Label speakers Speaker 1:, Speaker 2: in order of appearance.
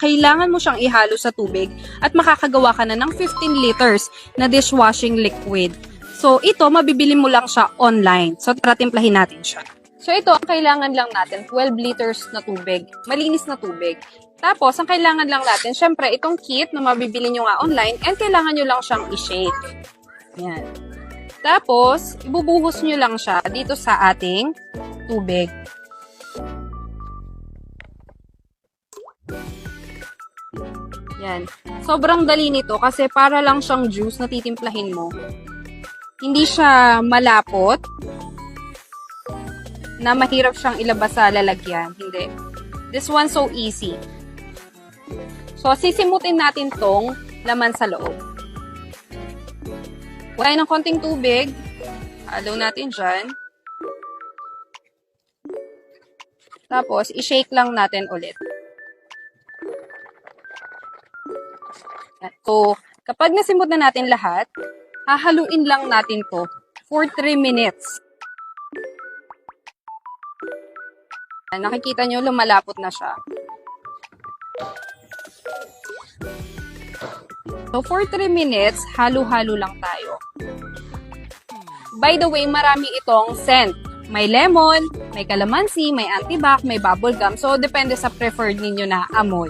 Speaker 1: kailangan mo siyang ihalo sa tubig at makakagawa ka na ng 15 liters na dishwashing liquid. So, ito, mabibili mo lang siya online. So, tara timplahin natin siya. So, ito, ang kailangan lang natin, 12 liters na tubig. Malinis na tubig. Tapos, ang kailangan lang natin, syempre, itong kit na mabibili nyo nga online and kailangan nyo lang siyang i-shake. Yan. Tapos, ibubuhos nyo lang siya dito sa ating tubig. Yan. Sobrang dali nito kasi para lang siyang juice na titimplahin mo. Hindi siya malapot na mahirap siyang ilabas sa lalagyan. Hindi. This one so easy. So, sisimutin natin tong laman sa loob. Wala ng konting tubig. Halo natin dyan. Tapos, i-shake lang natin ulit. So, kapag nasimot na natin lahat, hahaluin lang natin to for 3 minutes. Nakikita nyo, lumalapot na siya. So, for 3 minutes, halo-halo lang tayo. By the way, marami itong scent. May lemon, may calamansi, may antibac, may bubble gum. So, depende sa preferred ninyo na amoy.